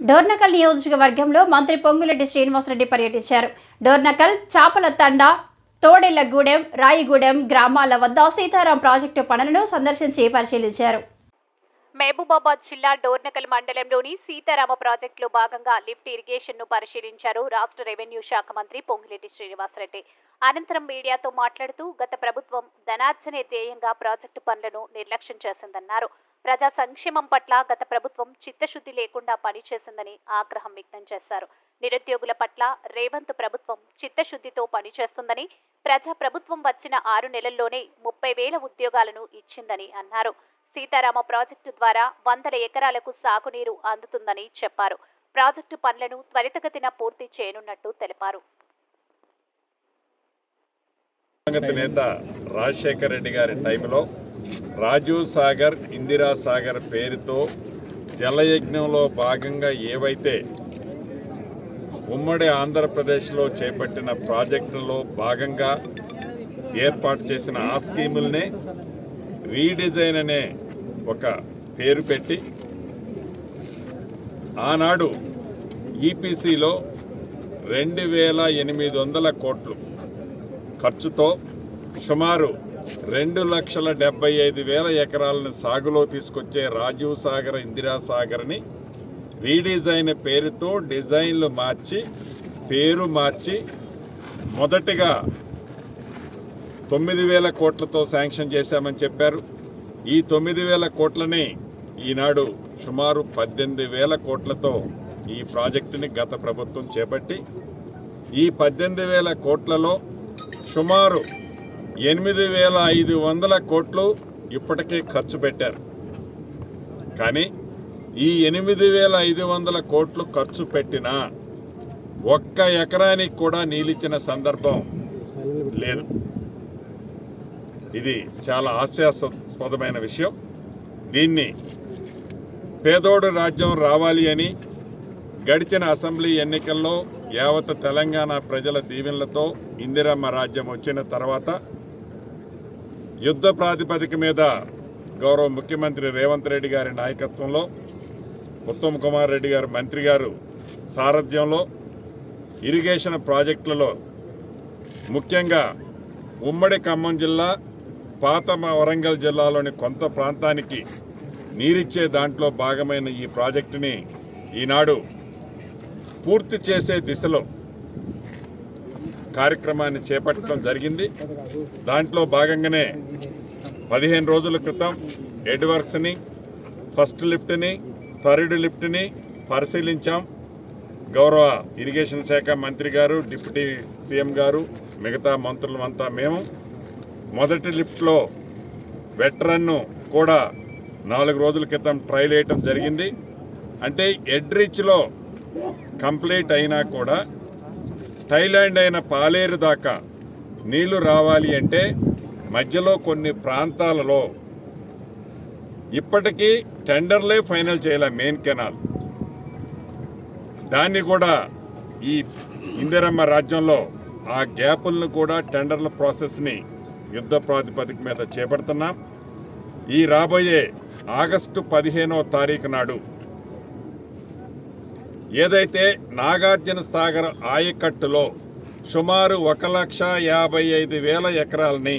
డోర్నకల్ నియోజకవర్గంలో మంత్రి పొంగులెడ్డి శ్రీనివాసరెడ్డి పర్యటించారు. డోర్నకల్ చాపల తండ తోడెళ్ళగూడెం రాయిగూడెం గ్రామాల వద్ద సీతారాం ప్రాజెక్టు పనులను సందర్శించి పరిశీలించారు. మహబూబాబాద్ జిల్లా డోర్నకల్ మండలంలోని సీతారామ ప్రాజెక్టులో భాగంగా లిఫ్ట్ ఇరిగేషన్ను పరిశీలించారు రాష్ట్ర రెవెన్యూ శాఖ మంత్రి పొంగిరెడ్డి శ్రీనివాసరెడ్డి. అనంతరం మీడియాతో మాట్లాడుతూ గత ప్రభుత్వం ధనార్జనే ధ్యేయంగా ప్రాజెక్టు పనులను నిర్లక్ష్యం చేసిందన్నారు. ప్రజా సంక్షేమం పట్ల గత ప్రభుత్వం చిత్తశుద్ధి లేకుండా పనిచేసిందని ఆగ్రహం వ్యక్తం చేశారు. నిరుద్యోగుల పట్ల రేవంత్ ప్రభుత్వం చిత్తశుద్ధితో పనిచేస్తుందని ప్రజా ప్రభుత్వం వచ్చిన ఆరు నెలల్లోనే ముప్పై వేల ఉద్యోగాలను ఇచ్చిందని అన్నారు. సీతారామ ప్రాజెక్టు ద్వారా వందల ఎకరాలకు సాగునీరు అందుతుందని చెప్పారు. ప్రాజెక్టు పనులను త్వరితగతిన పూర్తి చేయనున్నట్టు తెలిపారు. నేత రాజశేఖర రెడ్డి గారి టైంలో రాజీవ్ సాగర్ ఇందిరా సాగర్ పేరుతో జలయజ్ఞంలో భాగంగా ఏవైతే ఉమ్మడి ఆంధ్రప్రదేశ్లో చేపట్టిన ప్రాజెక్టులో భాగంగా ఏర్పాటు చేసిన ఆ స్కీములనే రీడిజైన్ అనే ఒక పేరు పెట్టి ఆనాడు ఈపీసీలో రెండు వేల ఎనిమిది వందల కోట్లు ఖర్చుతో సుమారు రెండు లక్షల డెబ్బై ఐదు వేల ఎకరాలను సాగులో తీసుకొచ్చే రాజీవ్ సాగర్ ఇందిరా సాగర్ని రీడిజైన్ పేరుతో డిజైన్లు మార్చి పేరు మార్చి మొదటిగా తొమ్మిది వేల కోట్లతో శాంక్షన్ చేశామని చెప్పారు. ఈ తొమ్మిది వేల కోట్లని ఈనాడు సుమారు పద్దెనిమిది వేల కోట్లతో ఈ ప్రాజెక్టుని గత ప్రభుత్వం చేపట్టి ఈ పద్దెనిమిది వేల కోట్లలో సుమారు ఎనిమిది వేల ఐదు వందల కోట్లు ఇప్పటికే ఖర్చు పెట్టారు. కానీ ఈ ఎనిమిది వేల ఐదు వందల కోట్లు ఖర్చు పెట్టినా ఒక్క ఎకరానికి కూడా నీళ్ళిచ్చిన సందర్భం లేదు. ఇది చాలా హాస్యాస్పదమైన విషయం. దీన్ని పేదోడు రాజ్యం రావాలి అని గడిచిన అసెంబ్లీ ఎన్నికల్లో యావత్ తెలంగాణ ప్రజల దీవెనలతో ఇందిరమ్మ రాజ్యం వచ్చిన తర్వాత యుద్ధ ప్రాతిపదిక మీద గౌరవ ముఖ్యమంత్రి రేవంత్ రెడ్డి గారి నాయకత్వంలో ఉత్తమ్ కుమార్ రెడ్డి గారు మంత్రి గారు సారథ్యంలో ఇరిగేషన్ ప్రాజెక్టులలో ముఖ్యంగా ఉమ్మడి ఖమ్మం జిల్లా పాత వరంగల్ జిల్లాలోని కొంత ప్రాంతానికి నీరిచ్చే దాంట్లో భాగమైన ఈ ప్రాజెక్టుని ఈనాడు పూర్తి చేసే దిశలో కార్యక్రమాన్ని చేపట్టడం జరిగింది. దాంట్లో భాగంగానే పదిహేను రోజుల క్రితం హెడ్ వర్క్స్ని ఫస్ట్ లిఫ్ట్ని థర్డ్ లిఫ్ట్ని పరిశీలించాం. గౌరవ ఇరిగేషన్ శాఖ మంత్రి గారు డిప్యూటీ సీఎం గారు మిగతా మంత్రులమంతా మేము. మొదటి లిఫ్ట్లో వెటరన్ను కూడా నాలుగు రోజుల క్రితం ట్రైల్ వేయటం జరిగింది. అంటే ఎడ్రిచ్లో కంప్లీట్ అయినా కూడా థైలాండ్ అయిన పాలేరు దాకా నీళ్ళు రావాలి అంటే మధ్యలో కొన్ని ప్రాంతాలలో ఇప్పటికీ టెండర్లే ఫైనల్ చేయాలి మెయిన్ కెనాల్. దాన్ని కూడా ఈ ఇందిరమ్మ రాజ్యంలో ఆ గ్యాపులను కూడా టెండర్ల ప్రాసెస్ని యుద్ధ ప్రాతిపదిక మీద చేపడుతున్నాం. ఈ రాబోయే ఆగస్టు పదిహేనో తారీఖు నాడు ఏదైతే నాగార్జున సాగర్ ఆయకట్టులో సుమారు ఒక లక్ష యాభై ఐదు వేల ఎకరాలని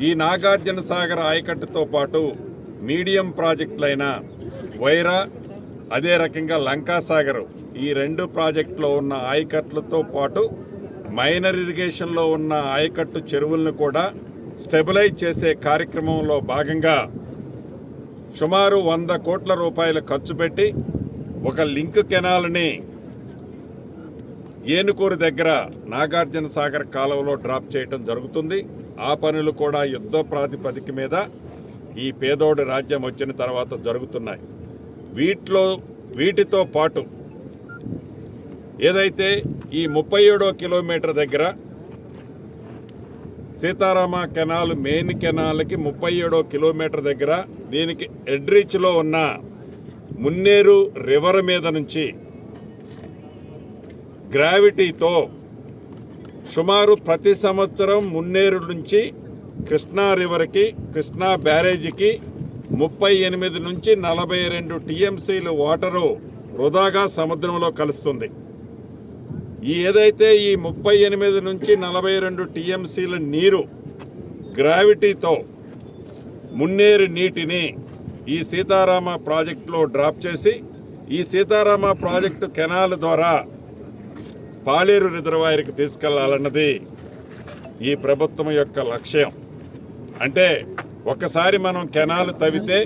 ఈ నాగార్జున సాగర్ ఆయకట్టుతో పాటు మీడియం ప్రాజెక్టులైన వైరా అదే రకంగా లంకాసాగర్ ఈ రెండు ప్రాజెక్టులో ఉన్న ఆయకట్లతో పాటు మైనర్ ఇరిగేషన్లో ఉన్న ఆయకట్టు చెరువులను కూడా స్టెబిలైజ్ చేసే కార్యక్రమంలో భాగంగా సుమారు వంద కోట్ల రూపాయలు ఖర్చు పెట్టి ఒక లింక్ కెనాల్ని ఏనుకూరు దగ్గర నాగార్జున సాగర్ కాలువలో డ్రాప్ చేయటం జరుగుతుంది. ఆ పనులు కూడా యుద్ధ ప్రాతిపదిక మీద ఈ పేదోడు రాజ్యం వచ్చిన తర్వాత జరుగుతున్నాయి. వీటిలో వీటితో పాటు ఏదైతే ఈ ముప్పై ఏడో కిలోమీటర్ దగ్గర సీతారామ కెనాల్ మెయిన్ కెనాల్కి ముప్పై ఏడో కిలోమీటర్ దగ్గర దీనికి ఎడ్రిచ్లో ఉన్న మున్నేరు రివర్ మీద నుంచి గ్రావిటీతో సుమారు ప్రతి సంవత్సరం మున్నేరు నుంచి కృష్ణా రివర్కి కృష్ణా బ్యారేజీకి ముప్పై ఎనిమిది నుంచి నలభై రెండు టీఎంసీలు వాటరు వృధాగా సముద్రంలో కలుస్తుంది. ఈ ఏదైతే ఈ ముప్పై ఎనిమిది నుంచి నలభై రెండు టీఎంసీల నీరు గ్రావిటీతో మున్నేరు నీటిని ఈ సీతారామ ప్రాజెక్టులో డ్రాప్ చేసి ఈ సీతారామ ప్రాజెక్టు కెనాల్ ద్వారా పాలేరు రిజర్వాయర్కి తీసుకెళ్ళాలన్నది ఈ ప్రభుత్వం యొక్క లక్ష్యం. అంటే ఒకసారి మనం కెనాల్ తవ్వితే